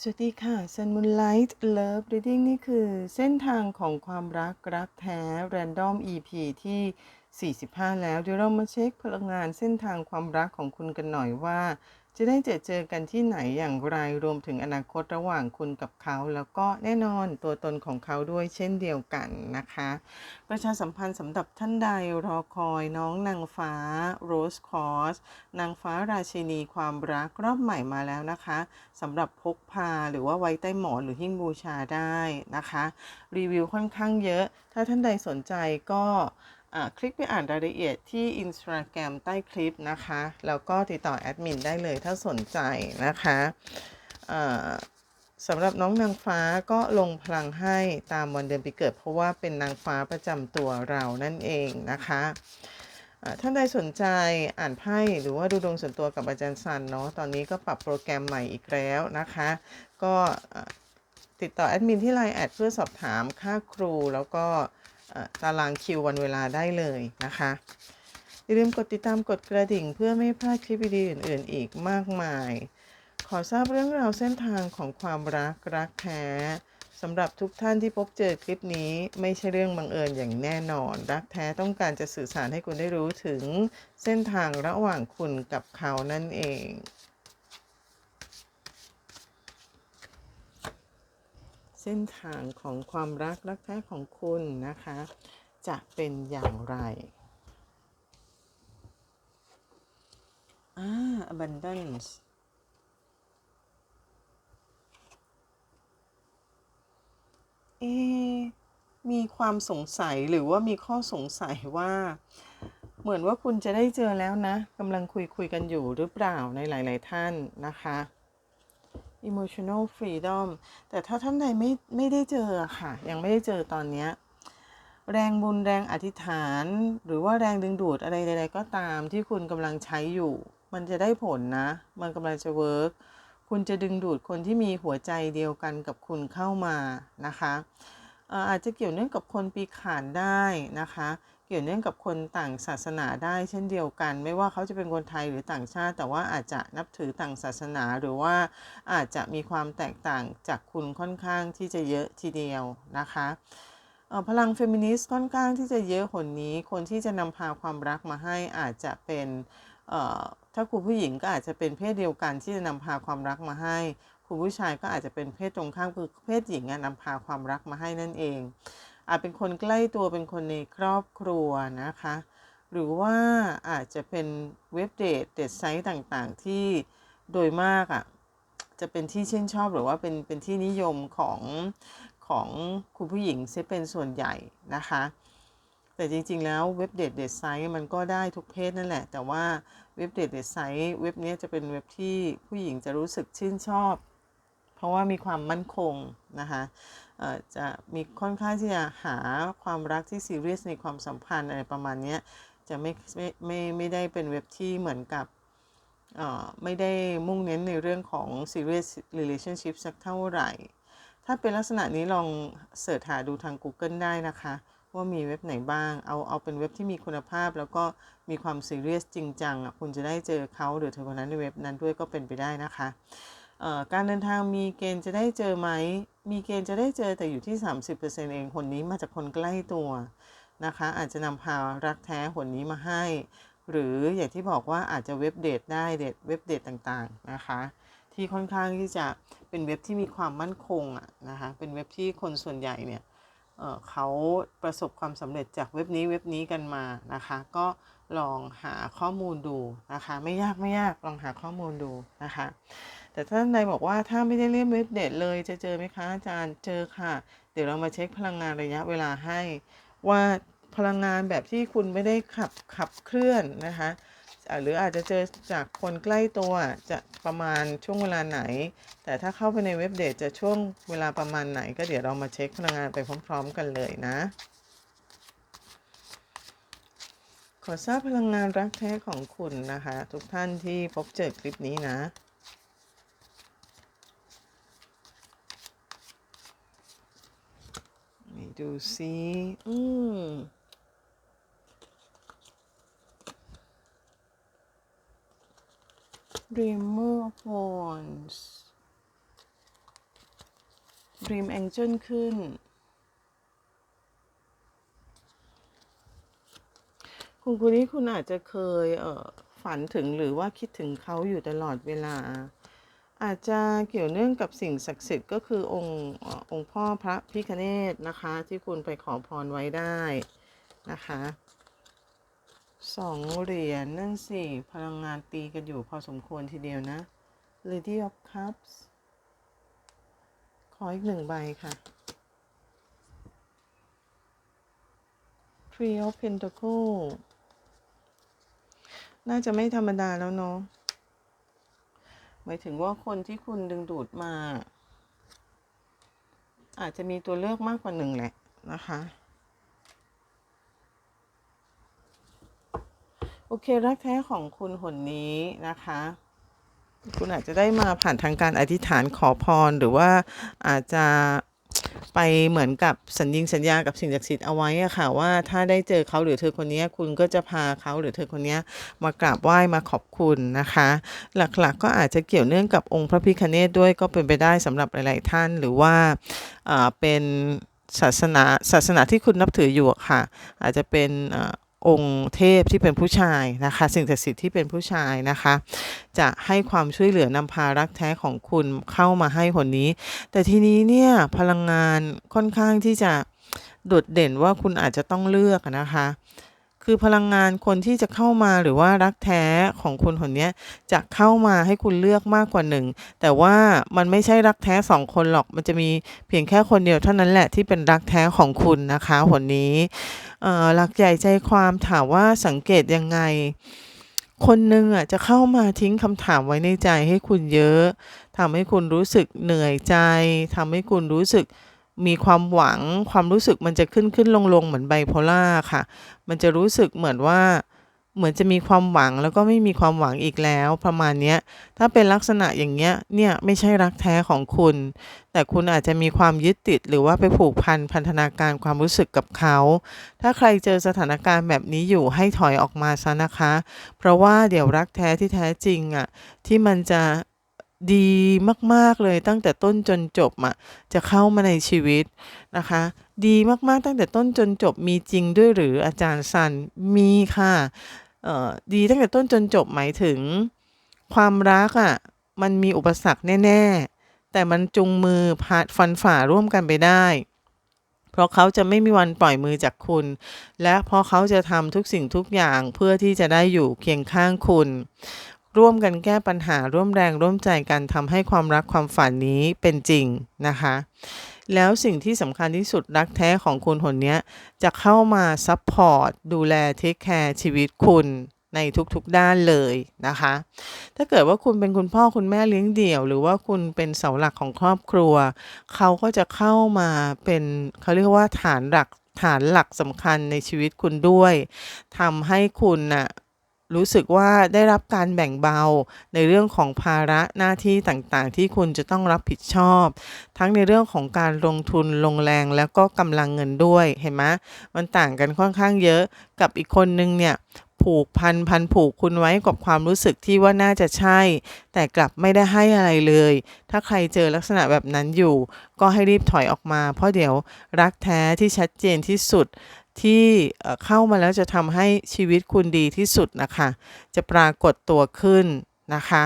สวัสดีค่ะ Sun Moonlight Love Reading นี่คือเส้นทางของความรักรักแท้ Random EP ที่ 45 แล้ว เดี๋ยวเรามาเช็คพลังงานเส้นทางความรักของคุณกันหน่อยว่า จะได้เจอเจอกันที่ไหนอย่างไรรวมถึงอนาคตระหว่างคุณกับเขา แล้วก็แน่นอนตัวตนของเขาด้วยเช่นเดียวกันนะคะ ประชาสัมพันธ์สำหรับท่านใดรอคอยน้องนางฟ้าโรสคอสนางฟ้าราชินีความรักรอบใหม่มาแล้วนะคะสำหรับพกพาหรือว่าไว้ใต้หมอนหรือหิ้งบูชาได้นะคะ รีวิวค่อนข้างเยอะ ถ้าท่านใดสนใจก็ คลิกไปอ่านรายละเอียดที่ Instagram ใต้คลิปนะคะ แล้วก็ติดต่อแอดมินได้เลยถ้าสนใจนะคะสำหรับน้องนางฟ้าก็ลงพลังให้ตามวันเดือนปีเกิด เพราะว่าเป็นนางฟ้าประจำตัวเรานั่นเองนะคะอ่าท่านใดสนใจอ่านไพ่หรือว่าดูดวงส่วนตัวกับอาจารย์ซันเนาะตอนนี้ก็ปรับโปรแกรมใหม่อีกแล้วนะคะ ก็ติดต่อแอดมินที่ไลน์แอดเพื่อสอบถามค่าครูแล้วก็ ตารางคิววันเวลาได้เลยนะคะ อย่าลืมกดติดตามกดกระดิ่งเพื่อไม่พลาดคลิปดีๆอื่นๆ อีกมากมาย ขอทราบเรื่องราวเส้นทางของความรักรักแท้สำหรับทุกท่านที่พบเจอคลิปนี้ไม่ใช่เรื่องบังเอิญอย่างแน่นอน รักแท้ต้องการจะสื่อสารให้คุณได้รู้ถึงเส้นทางระหว่างคุณกับเขานั่นเอง เส้นทางของความรักรักแท้ของคุณนะคะ จะเป็นอย่างไรอ่า abundance เอ มีความสงสัยหรือว่ามีข้อสงสัยว่า เหมือนว่าคุณจะได้เจอแล้วนะกำลังคุยคุยกันอยู่หรือเปล่าในหลาย ๆ ท่านนะคะ emotional freedom แต่ถ้าท่านใดไม่ไม่ได้เจอค่ะ ยังไม่ได้เจอตอนเนี้ยแรงบุญแรงอธิษฐาน หรือว่าแรงดึงดูดอะไรใดๆก็ตามที่คุณกำลังใช้อยู่ มันจะได้ผลนะ มันกำลังจะเวิร์กคุณจะดึงดูดคนที่มีหัวใจเดียวกันกับคุณเข้ามานะคะเอ่ออาจจะเกี่ยวเนื่องกับคนปีขานได้นะคะ เกี่ยวเนื่องกับคนต่างศาสนาได้เช่นเดียวกัน ไม่ว่าเขาจะเป็นคนไทยหรือต่างชาติ แต่ว่าอาจจะนับถือต่างศาสนาหรือว่าอาจจะมีความแตกต่างจากคุณค่อนข้างที่จะเยอะทีเดียวนะคะพลังเฟมินิสต์ค่อนข้างที่จะเยอะหนนี้ คนที่จะนำพาความรักมาให้อาจจะเป็นถ้าคุณผู้หญิงก็อาจจะเป็นเพศเดียวกันที่จะนำพาความรักมาให้คุณผู้ชายก็อาจจะเป็นเพศตรงข้ามคือเพศหญิงนำพาความรักมาให้นั่นเอง อาจเป็นคนใกล้ตัวเป็นคนในครอบครัวนะคะ หรือว่าอาจจะเป็นเว็บเดทเดทไซต์ต่างๆ ที่โดยมากอะจะเป็นที่ชื่นชอบหรือว่าเป็นเป็นที่นิยมของของคุณผู้หญิงเสียเป็นส่วนใหญ่นะคะ แต่จริง ๆ แล้วเว็บเดทเดทไซต์มันก็ได้ทุกเพศนั่นแหละ แต่ว่าเว็บเดทเดทไซต์เว็บนี้จะเป็นเว็บที่ผู้หญิงจะรู้สึกชื่นชอบ เพราะว่ามีความมั่นคงนะคะ จะมีค่อนข้างที่จะหาความรักที่ซีเรียสในความสัมพันธ์อะไรประมาณนี้จะไม่ไม่ไม่ไม่ได้เป็นเว็บที่เหมือนกับไม่ได้มุ่งเน้นในเรื่องของ serious relationship สักเท่าไหร่ ถ้าเป็นลักษณะนี้ลองเสิร์ชหาดูทาง Google ได้นะคะ ว่ามีเว็บไหนบ้าง เอาเอาเป็นเว็บที่มีคุณภาพ แล้วก็มีความซีเรียสจริงจังอะคุณจะได้เจอเขาหรือเธอคนนั้นในเว็บนั้นด้วยก็เป็นไปได้นะคะ การเดินทางมีเกณฑ์จะได้เจอไหม มีเกณฑ์จะได้เจอแต่อยู่ที่ 30%เองคนนี้มาจากคนใกล้ตัวนะคะ อาจจะนำพารักแท้คนนี้มาให้ หรืออย่างที่บอกว่าอาจจะเว็บเดทได้เดทเว็บเดทต่างๆนะคะ ที่ค่อนข้างที่จะเป็นเว็บที่มีความมั่นคงอะนะคะเป็นเว็บที่คนส่วนใหญ่เนี่ยเเขาประสบความสำเร็จจากเว็บนี้เว็บนี้กันมานะคะ ก็ลองหาข้อมูลดูนะคะ ไม่ยากไม่ยากลองหาข้อมูลดูนะคะ แต่ท่านใดบอกว่าถ้าไม่ได้เล่นเว็บเดทเลยจะเจอไหมคะอาจารย์เจอค่ะ เดี๋ยวเรามาเช็คพลังงานระยะเวลาให้ ว่าพลังงานแบบที่คุณไม่ได้ขับขับเคลื่อนนะคะหรืออาจจะเจอจากคนใกล้ตัวจะประมาณช่วงเวลาไหน แต่ถ้าเข้าไปในเว็บเดทจะช่วงเวลาประมาณไหน ก็เดี๋ยวเรามาเช็คพลังงานไปพร้อม ๆ กันเลยนะ ขอทราบพลังงานรักแท้ของคุณนะคะ ทุกท่านที่พบเจอคลิปนี้นะ ไห นดูซิอืม Dreamer of Wands Dream Angel ขึ้น คุณคนนี้คุณอาจจะเคยเออฝันถึงหรือว่าคิดถึงเขาอยู่ตลอดเวลา อาจจะเกี่ยวเนื่องกับสิ่งศักดิ์สิทธิ์ก็คือองค์องค์พ่อพระพิคเนตนะคะ ที่คุณไปขอพรไว้ได้นะคะสองเหรียญนั่นสิพลังงานตีกันอยู่พอสมควรทีเดียวนะ Lady of Cups ขออีกหนึ่งใบค่ะ Three of Pentacle น่าจะไม่ธรรมดาแล้วเนาะ หมายถึงว่าคนที่คุณดึงดูดมา อาจจะมีตัวเลือกมากกว่าหนึ่งแหละนะคะโอเครักแท้ของคุณหนนี้นะคะ คุณอาจจะได้มาผ่านทางการอธิษฐานขอพรหรือว่าอาจจะ ไปเหมือนกับสัญญิงสัญญากับสิ่งศักดิ์สิทธิ์เอาไว้อะค่ะว่าถ้าได้เจอเขาหรือเธอคนนี้คุณก็จะพาเขาหรือเธอคนนี้มากราบไหว้มาขอบคุณนะคะ หลักๆก็อาจจะเกี่ยวเนื่องกับองค์พระพิคเนตด้วยก็เป็นไปได้สำหรับหลาย ๆ ท่านหรือว่าเป็นศาสนาศาสนาที่คุณนับถืออยู่ค่ะ อาจจะเป็น องค์เทพที่เป็นผู้ชายนะคะ สิ่งศักดิ์สิทธิ์ที่เป็นผู้ชายนะคะ จะให้ความช่วยเหลือนำพารักแท้ของคุณเข้ามาให้คนนี้ แต่ทีนี้เนี่ยพลังงานค่อนข้างที่จะโดดเด่นว่าคุณอาจจะต้องเลือกนะคะ คือพลังงานคนที่จะเข้ามาหรือว่ารักแท้ของคุณคนนี้จะเข้ามาให้คุณเลือกมากกว่าหนึ่งแต่ว่ามันไม่ใช่รักแท้สองคนหรอกมันจะมีเพียงแค่คนเดียวเท่านั้นแหละที่เป็นรักแท้ของคุณนะคะคนนี้ หลักใหญ่ใจความถามว่าสังเกตยังไง คนหนึ่งอะจะเข้ามาทิ้งคำถามไว้ในใจให้คุณเยอะทำให้คุณรู้สึกเหนื่อยใจทำให้คุณรู้สึกมีความหวัง ความรู้สึกมันจะขึ้นขึ้นลงลงเหมือนไบโพล่าค่ะ มันจะรู้สึกเหมือนว่า เหมือนจะมีความหวังแล้วก็ไม่มีความหวังอีกแล้ว ประมาณเนี้ยถ้าเป็นลักษณะอย่างเงี้ยเนี่ยไม่ใช่รักแท้ของคุณ แต่คุณอาจจะมีความยึดติด หรือว่าไปผูกพันพันธนาการความรู้สึกกับเขา ถ้าใครเจอสถานการณ์แบบนี้อยู่ให้ถอยออกมาซะนะคะ เพราะว่าเดี๋ยวรักแท้ที่แท้จริงอะที่มันจะดีมาก ๆ เลยตั้งแต่ต้นจนจบอะจะเข้ามาในชีวิตนะคะ ดีมาก ๆ ตั้งแต่ต้นจนจบมีจริงด้วยหรืออาจารย์ซันมีค่ะ เอ่อดีตั้งแต่ต้นจนจบหมายถึง ความรักอะมันมีอุปสรรคแน่ ๆ แต่มันจุงมือพาฟันฝ่าร่วมกันไปได้ เพราะเขาจะไม่มีวันปล่อยมือจากคุณ และเพราะเขาจะทำทุกสิ่งทุกอย่างเพื่อที่จะได้อยู่เคียงข้างคุณ ร่วมกันแก้ปัญหาร่วมแรงร่วมใจกันทำให้ความรักความฝันนี้เป็นจริงนะคะ แล้วสิ่งที่สำคัญที่สุดรักแท้ของคุณคนนี้จะเข้ามาซัพพอร์ตดูแลเทคแคร์ชีวิตคุณในทุกๆด้านเลยนะคะ ถ้าเกิดว่าคุณเป็นคุณพ่อคุณแม่เลี้ยงเดี่ยว หรือว่าคุณเป็นเสาหลักของครอบครัว เขาก็จะเข้ามาเป็นเขาเรียกว่าฐานหลักฐานหลักสำคัญในชีวิตคุณด้วยทำให้คุณน่ะ รู้สึกว่าได้รับการแบ่งเบาในเรื่องของภาระหน้าที่ต่างๆ ที่คุณจะต้องรับผิดชอบ ทั้งในเรื่องของการลงทุนลงแรงแล้วก็กำลังเงินด้วยเห็นไหมมันต่างกันค่อนข้างเยอะกับอีกคนนึงเนี่ยผูกพันพันผูกคุณไว้กับความรู้สึกที่ว่าน่าจะใช่ แต่กลับไม่ได้ให้อะไรเลย ถ้าใครเจอลักษณะแบบนั้นอยู่ ก็ให้รีบถอยออกมา เพราะเดี๋ยวรักแท้ที่ชัดเจนที่สุด ที่เข้ามาแล้วจะทำให้ชีวิตคุณดีที่สุดนะคะ จะปรากฏตัวขึ้นนะคะ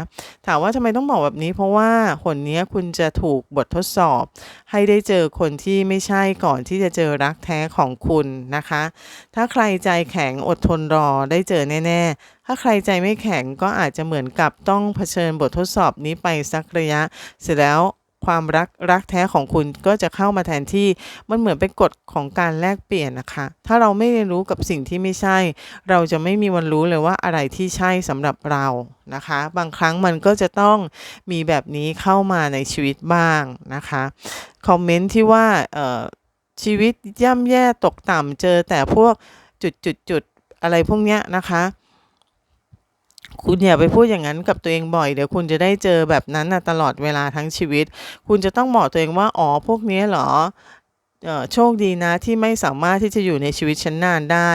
ถามว่าทำไมต้องบอกแบบนี้เพราะว่าหนนี้คุณจะถูกบททดสอบ ให้ได้เจอคนที่ไม่ใช่ก่อนที่จะเจอรักแท้ของคุณนะคะ ถ้าใครใจแข็งอดทนรอได้เจอแน่ ๆ ถ้าใครใจไม่แข็งก็อาจจะเหมือนกับต้องเผชิญบททดสอบนี้ไปสักระยะ เสร็จแล้ว ความรักรักแท้ของคุณก็จะเข้ามาแทนที่มันเหมือนเป็นกฎของการแลกเปลี่ยนนะคะ ถ้าเราไม่เรียนรู้กับสิ่งที่ไม่ใช่ เราจะไม่มีวันรู้เลยว่าอะไรที่ใช่สำหรับเรานะคะ บางครั้งมันก็จะต้องมีแบบนี้เข้ามาในชีวิตบ้างนะคะคอมเมนต์ที่ว่าชีวิตย่ำแย่ตกต่ำเจอแต่พวกจุดจุดจุดอะไรพวกเนี้ยนะคะ คุณอย่าไปพูดอย่างนั้นกับตัวเองบ่อย เดี๋ยวคุณจะได้เจอแบบนั้นนะตลอดเวลาทั้งชีวิต คุณจะต้องบอกตัวเองว่า อ๋อ พวกนี้เหรอโชคดีนะที่ไม่สามารถที่จะอยู่ในชีวิตฉันนานได้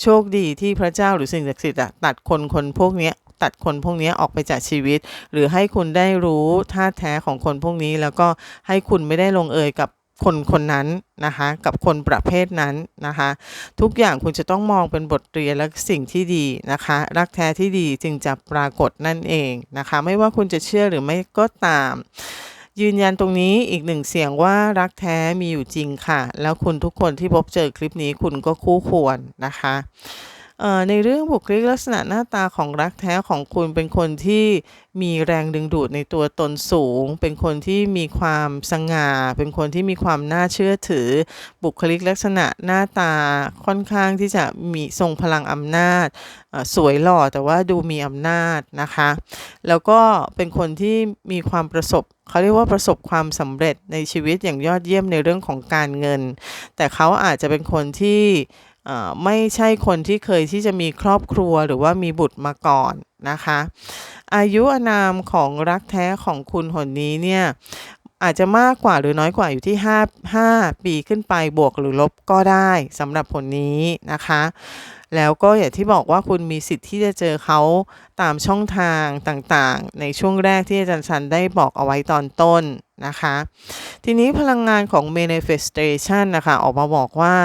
โชคดีที่พระเจ้าหรือสิ่งศักดิ์สิทธิ์ตัดคนคนพวกนี้ตัดคนพวกนี้ออกไปจากชีวิต หรือให้คุณได้รู้ท่าแท้ของคนพวกนี้ แล้วก็ให้คุณไม่ได้ลงเอยกับ คนคนนั้นนะคะกับคนประเภทนั้นนะคะ ทุกอย่างคุณจะต้องมองเป็นบทเรียนและสิ่งที่ดีนะคะ รักแท้ที่ดีจึงจะปรากฏนั่นเองนะคะ ไม่ว่าคุณจะเชื่อหรือไม่ก็ตาม ยืนยันตรงนี้อีกหนึ่งเสียงว่ารักแท้มีอยู่จริงค่ะ แล้วคุณทุกคนที่พบเจอคลิปนี้คุณก็คู่ควรนะคะ ในเรื่องบุคลิกลักษณะหน้าตาของรักแท้ของคุณเป็นคนที่มีแรงดึงดูดในตัวตนสูง เป็นคนที่มีความสง่า เป็นคนที่มีความน่าเชื่อถือ บุคลิกลักษณะหน้าตาค่อนข้างที่จะมีทรงพลังอำนาจ สวยหล่อแต่ว่าดูมีอำนาจนะคะ แล้วก็เป็นคนที่มีความประสบเขาเรียกว่าประสบความสำเร็จในชีวิตอย่างยอดเยี่ยมในเรื่องของการเงิน แต่เขาอาจจะเป็นคนที่ ไม่ใช่คนที่เคยที่จะมีครอบครัวหรือว่ามีบุตรมาก่อนนะคะ อายุอนามของรักแท้ของคุณหนนี้เนี่ยอาจจะมากกว่าหรือน้อยกว่าอยู่ที่ 5 5 ปีขึ้นไปบวกหรือลบก็ได้สำหรับผลนี้นะคะ แล้วก็อย่างที่บอกว่าคุณมีสิทธิ์ที่จะเจอเขา ตามช่องทางต่างๆ ในช่วงแรกที่อาจารย์ชันได้บอกเอาไว้ตอนต้นนะคะ ทีนี้พลังงานของ manifestation นะคะออกมาบอกว่า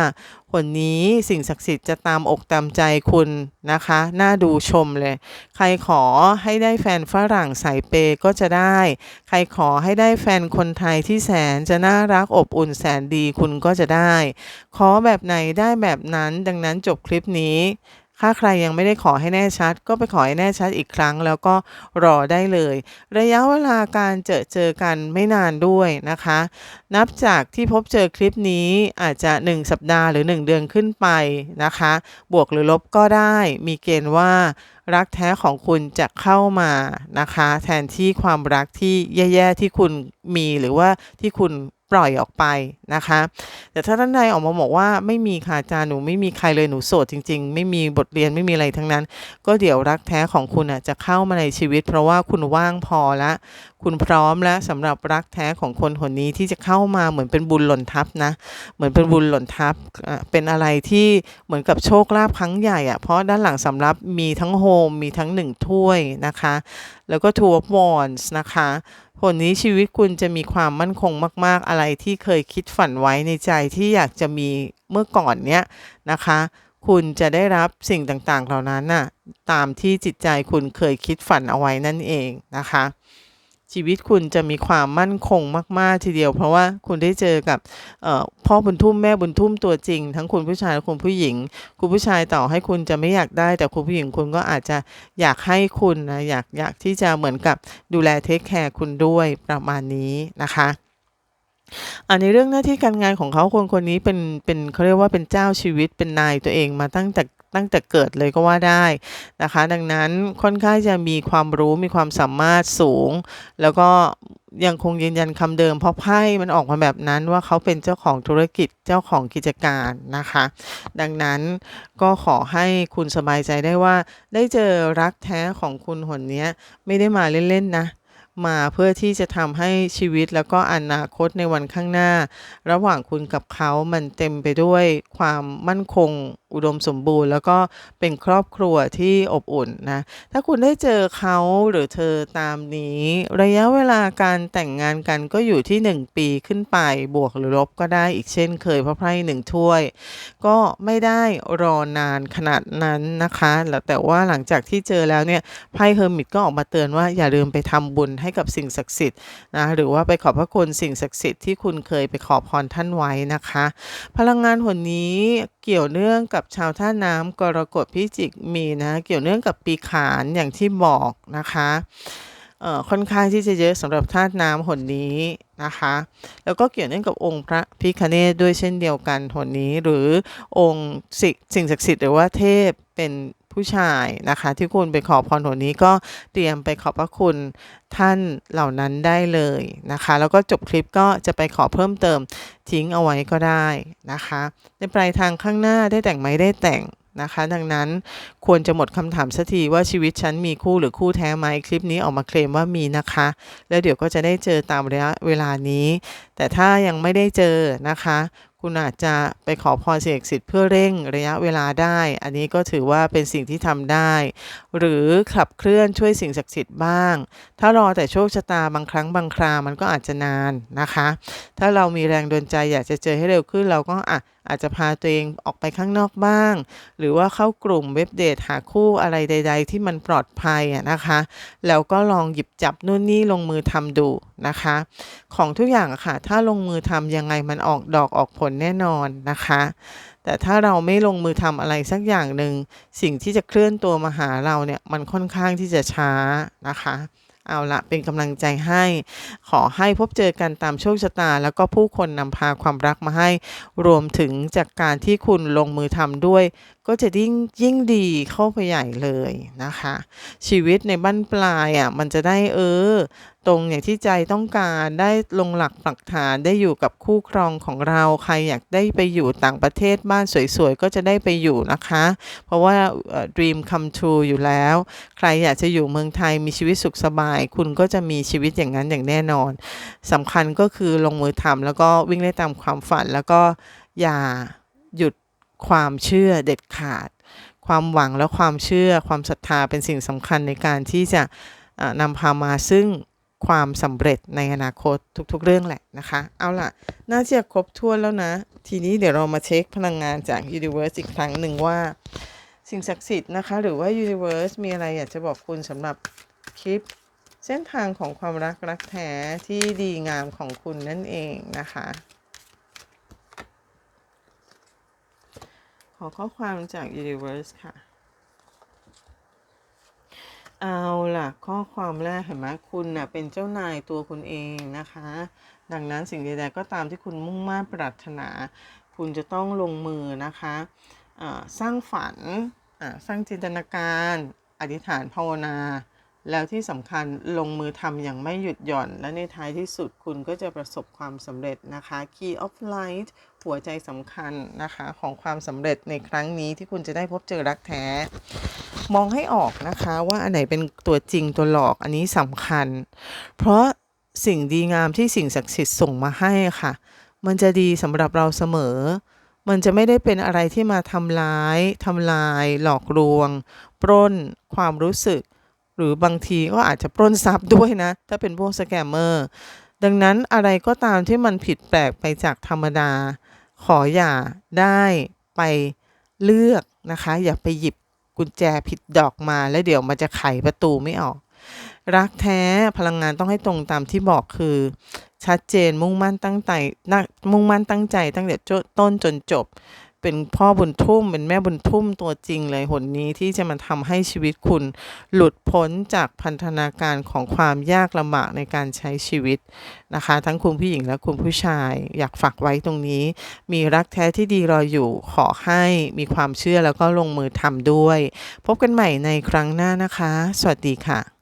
คนนี้สิ่งศักดิ์สิทธิ์จะตามอกตามใจคุณนะคะ น่าดูชมเลย ใครขอให้ได้แฟนฝรั่งสายเปย์ก็จะได้ ใครขอให้ได้แฟนคนไทยที่แสนจะน่ารักอบอุ่นแสนดีคุณก็จะได้ ขอแบบไหนได้แบบนั้นดังนั้นจบคลิปนี้ ถ้าใครยังไม่ได้ขอให้แน่ชัด ก็ไปขอให้แน่ชัดอีกครั้ง แล้วก็รอได้เลย ระยะเวลาการเจอเจอกันไม่นานด้วยนะคะ นับจากที่พบเจอคลิปนี้อาจจะ 1 สัปดาห์หรือ 1 เดือนขึ้นไปนะคะ บวกหรือลบก็ได้มีเกณฑ์ว่ารักแท้ของคุณจะเข้ามานะคะ แทนที่ความรักที่แย่ๆที่คุณมีหรือว่าที่คุณ ปล่อยออกไปนะคะ แต่ถ้าท่านใดออกมาบอกว่าไม่มีค่ะอาจารย์หนูไม่มีใครเลยหนูโสดจริง ๆ ไม่มีบทเรียนไม่มีอะไรทั้งนั้น ก็เดี๋ยวรักแท้ของคุณอะจะเข้ามาในชีวิต เพราะว่าคุณว่างพอแล้วคุณพร้อมแล้วสำหรับรักแท้ของคนคนนี้ที่จะเข้ามาเหมือนเป็นบุญหล่นทับนะ เหมือนเป็นบุญหล่นทับอะเป็นอะไรที่เหมือนกับโชคลาภครั้งใหญ่อะเพราะด้านหลังสำรับมีทั้งโฮมมีทั้งหนึ่งถ้วยนะคะ แล้วก็ทัวร์วอนส์นะคะ ผลนี้ชีวิตคุณจะมีความมั่นคงมาก ๆ อะไรที่เคยคิดฝันไว้ในใจที่อยากจะมีเมื่อก่อนเนี้ยนะคะ คุณจะได้รับสิ่งต่างๆเหล่านั้นน่ะตามที่จิตใจคุณเคยคิดฝันเอาไว้นั่นเองนะคะ ชีวิตคุณจะมีความมั่นคงมาก ๆ ทีเดียว เพราะว่าคุณได้เจอกับพ่อบุญทุ่มแม่บุญทุ่มตัวจริง ทั้งคุณผู้ชายและคุณผู้หญิง คุณผู้ชายต่อให้คุณจะไม่อยากได้ แต่คุณผู้หญิงคุณก็อาจจะอยากให้คุณนะอยากอยากที่จะเหมือนกับดูแลเทคแคร์คุณด้วยประมาณนี้นะคะอันในเรื่องหน้าที่การงานของเขาคนคนนี้เป็นเป็นเขาเรียกว่าเป็นเจ้าชีวิตเป็นนายตัวเองมาตั้งแต่ ตั้งแต่เกิดเลยก็ว่าได้นะคะ ดังนั้นค่อนข้างจะมีความรู้มีความสามารถสูง แล้วก็ยังคงยืนยันคำเดิม เพราะไพ่มันออกมาแบบนั้นว่าเขาเป็นเจ้าของธุรกิจเจ้าของกิจการนะคะ ดังนั้นก็ขอให้คุณสบายใจได้ว่า ได้เจอรักแท้ของคุณหนนี้ไม่ได้มาเล่นๆนะมาเพื่อที่จะทำให้ชีวิตแล้วก็อนาคตในวันข้างหน้า ระหว่างคุณกับเขามันเต็มไปด้วยความมั่นคง อุดมสมบูรณ์ แล้วก็เป็นครอบครัวที่อบอุ่นนะถ้าคุณได้เจอเขาหรือเธอตามนี้ ระยะเวลาการแต่งงานกันก็อยู่ที่ 1 ปีขึ้นไปบวกหรือลบก็ได้อีกเช่นเคยเพราะไพ่หนึ่งถ้วย ก็ไม่ได้รอนานขนาดนั้นนะคะแล้วแต่ว่าหลังจากที่เจอแล้วเนี่ยไพ่เฮอร์มิตก็ออกมาเตือนว่าอย่าลืมไปทำบุญให้กับสิ่งศักดิ์สิทธิ์นะหรือว่าไปขอบพระคุณสิ่งศักดิ์สิทธิ์ที่คุณเคยไปขอพรท่านไว้นะคะ พลังงานหนนี้เกี่ยวเนื่องกับชาวท่าน้ำกรกฎพิจิกมีนะ เกี่ยวเนื่องกับปีขานอย่างที่บอกนะคะค่อนข้างที่จะเยอะสำหรับธาตุน้ำหนนี้นะคะ แล้วก็เกี่ยวเนื่องกับองค์พระพิคเนตด้วยเช่นเดียวกันหนนี้ หรือองค์สิ่งศักดิ์สิทธิ์หรือว่าเทพเป็น ผู้ชายนะคะ ที่คุณไปขอพรหนนี้ก็เตรียมไปขอบพระคุณท่านเหล่านั้นได้เลยนะคะ แล้วก็จบคลิปก็จะไปขอเพิ่มเติมทิ้งเอาไว้ก็ได้นะคะ ในปลายทางข้างหน้าได้แต่งไหมได้แต่งนะคะ ดังนั้นควรจะหมดคำถามสักทีว่าชีวิตฉันมีคู่หรือคู่แท้ไหมคลิปนี้ออกมาเคลมว่ามีนะคะ แล้วเดี๋ยวก็จะได้เจอตามระยะเวลานี้ แต่ถ้ายังไม่ได้เจอนะคะคุณอาจจะไปขอพรสิ่งศักดิ์สิทธิ์เพื่อเร่งระยะเวลาได้ อันนี้ก็ถือว่าเป็นสิ่งที่ทำได้ หรือขับเคลื่อนช่วยสิ่งศักดิ์สิทธิ์บ้าง ถ้ารอแต่โชคชะตาบางครั้งบางครา มันก็อาจจะนานนะคะ ถ้าเรามีแรงดลใจอยากจะเจอให้เร็วขึ้นเราก็อะอาจจะพาตัวเองออกไปข้างนอกบ้าง หรือว่าเข้ากลุ่มเว็บเดทหาคู่อะไรใด ๆ ที่มันปลอดภัยนะคะ แล้วก็ลองหยิบจับนู่นนี่ลงมือทำดูนะคะ ของทุกอย่างอะค่ะ ถ้าลงมือทำยังไงมันออกดอกออกผลแน่นอนนะคะ แต่ถ้าเราไม่ลงมือทำอะไรสักอย่างหนึ่งสิ่งที่จะเคลื่อนตัวมาหาเราเนี่ยมันค่อนข้างที่จะช้านะคะเอาละเป็นกำลังใจให้ ขอให้พบเจอกันตามโชคชะตา แล้วก็ผู้คนนำพาความรักมาให้ รวมถึงจากการที่คุณลงมือทำด้วย ก็จะยิ่งยิ่งดีเข้าไปใหญ่เลยนะคะ ชีวิตในบ้านปลายอะมันจะได้เออ ตรงอย่างที่ใจต้องการได้ลงหลักปักฐานได้อยู่กับคู่ครองของเราใครอยากได้ไปอยู่ต่างประเทศบ้านสวยๆ ก็จะได้ไปอยู่นะคะ เพราะว่า dream come true อยู่แล้ว ใครอยากจะอยู่เมืองไทยมีชีวิตสุขสบาย คุณก็จะมีชีวิตอย่างนั้นอย่างแน่นอนสำคัญก็คือลงมือทำแล้วก็วิ่งไล่ตามความฝัน แล้วก็อย่าหยุดความเชื่อเด็ดขาด ความหวังและความเชื่อความศรัทธาเป็นสิ่งสำคัญในการที่จะนำพามาซึ่ง ความสำเร็จในอนาคตทุกๆ เรื่องแหละนะคะ เอาล่ะ น่าจะครบถ้วนแล้วนะ ทีนี้เดี๋ยวเรามาเช็คพลังงานจาก Universe อีกครั้งหนึ่งว่า สิ่งศักดิ์สิทธิ์นะคะ หรือว่า Universe มีอะไรอยากจะบอกคุณสำหรับคลิป เส้นทางของความรักรักแท้ที่ดีงามของคุณนั่นเองนะคะ ขอข้อความจาก Universe ค่ะ เอาล่ะ ข้อความแรกเห็นไหมคุณน่ะเป็นเจ้านายตัวคุณเองนะคะ ดังนั้นสิ่งใดๆก็ตามที่คุณมุ่งมั่นปรารถนา คุณจะต้องลงมือนะคะสร้างฝันสร้างจินตนาการอธิษฐานภาวนา แล้วที่สำคัญลงมือทำอย่างไม่หยุดหย่อน และในท้ายที่สุดคุณก็จะประสบความสำเร็จนะคะ Key of Light หัวใจสำคัญนะคะของความสำเร็จในครั้งนี้ที่คุณจะได้พบเจอรักแท้ มองให้ออกนะคะว่าอันไหนเป็นตัวจริงตัวหลอกอันนี้สำคัญ เพราะสิ่งดีงามที่สิ่งศักดิ์สิทธิ์ส่งมาให้ค่ะ มันจะดีสำหรับเราเสมอ มันจะไม่ได้เป็นอะไรที่มาทำร้ายทำลาย หลอกลวง ปล้น ความรู้สึก หรือบางทีก็อาจจะปล้นทรัพย์ด้วยนะ ถ้าเป็นพวกสแกมเมอร์ ดังนั้นอะไรก็ตามที่มันผิดแปลกไปจากธรรมดา ขออย่าได้ไปเลือกนะคะ อย่าไปหยิบ กุญแจผิดดอกมาแล้วเดี๋ยวมันจะไขประตูไม่ออก รักแท้พลังงานต้องให้ตรงตามที่บอกคือ ชัดเจนมุ่งมั่นตั้งใจมุ่งมั่นตั้งใจตั้งแต่ต้นจนจบ เป็นพ่อบุญทุ่มเป็นแม่บุญทุ่มตัวจริงเลยหนนี้ที่จะมาทำให้ชีวิตคุณหลุดพ้นจากพันธนาการของความยากลำบากในการใช้ชีวิตนะคะ ทั้งคุณผู้หญิงและคุณผู้ชายอยากฝากไว้ตรงนี้ มีรักแท้ที่ดีรออยู่ขอให้มีความเชื่อแล้วก็ลงมือทำด้วย พบกันใหม่ในครั้งหน้านะคะ สวัสดีค่ะ